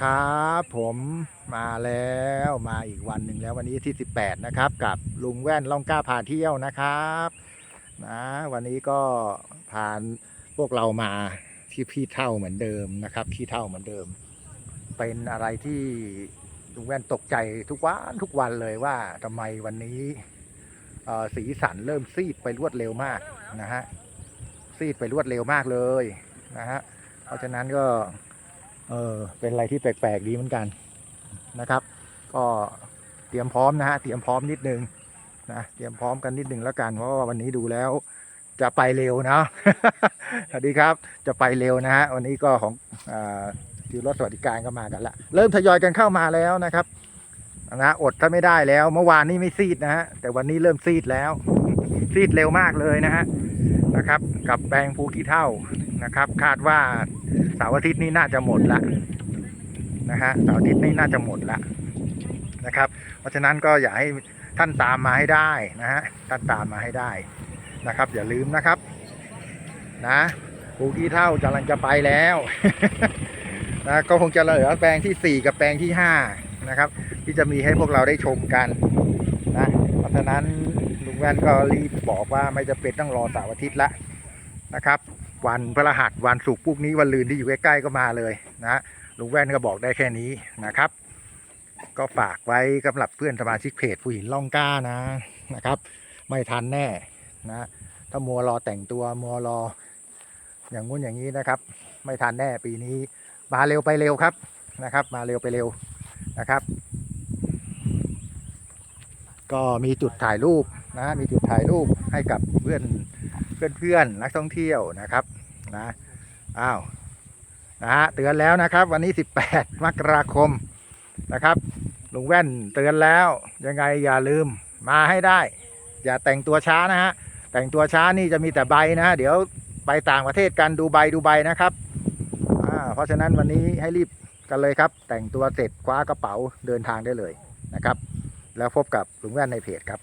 ครับผมมาแล้วมาอีกวันหนึ่งแล้ววันนี้ที่ 18 นะครับ กับลุงแว่นล่องกล้าพาเที่ยวนะครับนะวันนี้ก็พาพวกเรามาที่พี่เท่าเหมือนเดิมนะครับที่เท่าเหมือนเดิม เป็นอะไรที่ลุงแว่นตกใจทุกวันทุกวันเลยว่าทำไมวันนี้เอ่อสีสันเริ่มซีดไปรวดเร็วมากนะฮะซีดไปรวดเร็วมากเลยนะฮะเพราะฉะนั้นก็ เออเป็นอะไรที่แปลกๆดีเหมือนกันนะครับ ก็เตรียมพร้อมนะฮะเตรียมพร้อมนิดนึงนะเตรียมพร้อมกันนิดนึงแล้วกันเพราะว่าวันนี้ดูแล้วจะไปเร็วนะสวัสดีครับจะไปเร็วนะฮะวันนี้ก็ของอทีมรถสวัสดิการก็มากันละเริ่มทยอยกันเข้ามาแล้วนะครับนะอดถ้าไม่ได้แล้วเมื่อวานนี้ไม่ซีดนะฮะแต่วันนี้เริ่มซีดแล้ว ซีดเร็วมากเลยนะฮะนะครับ กับแปลงภูขี้เท่านะครับ คาดว่า เสาร์อาทิตย์นี้น่าจะหมดละนะฮะเสาร์อาทิตย์นี้น่าจะหมดละนะครับ เพราะฉะนั้นก็อยากให้ท่านตามมาให้ได้นะฮะท่านตามมาให้ได้นะครับ อย่าลืมนะครับ นะปูกี้เท่ากำลังจะไปแล้วนะก็คงจะเหลือแปลงที่ 4 กับแปลงที่ 5 นะครับ ที่จะมีให้พวกเราได้ชมกันนะเพราะฉะนั้นลุงแว่นก็รีบบอกว่าไม่จะเป็นต้องรอเสาร์อาทิตย์ละนะครับ วันพฤหัสวันศุกร์พวกนี้วันลืนที่อยู่ใกล้ๆก็มาเลยนะลุงแว่นก็บอกได้แค่นี้นะครับ ก็ฝากไว้สำหรับเพื่อนสมาชิกเพจผู้หินล่องกล้านะนะครับ ไม่ทันแน่นะถ้ามัวรอแต่งตัวมัวรอ อย่างงู้นอย่างนี้นะครับ ไม่ทันแน่ปีนี้ มาเร็วไปเร็วครับนะครับ มาเร็วไปเร็วนะครับ ก็มีจุดถ่ายรูปนะมีจุดถ่ายรูปให้กับเพื่อน เพื่อนๆนักท่องเที่ยวนะครับนะอ้าวนะฮะเตือนแล้วนะครับ วันนี้ 18 มกราคมนะครับลุงแว่นเตือนแล้วยังไงอย่าลืมมาให้ได้ อย่าแต่งตัวช้านะฮะแต่งตัวช้านี่จะมีแต่ใบนะฮะเดี๋ยวไปต่างประเทศกันดูใบดูใบนะครับเพราะฉะนั้นวันนี้ให้รีบกันเลยครับ แต่งตัวเสร็จคว้ากระเป๋าเดินทางได้เลยนะครับ แล้วพบกับลุงแว่นในเพจครับ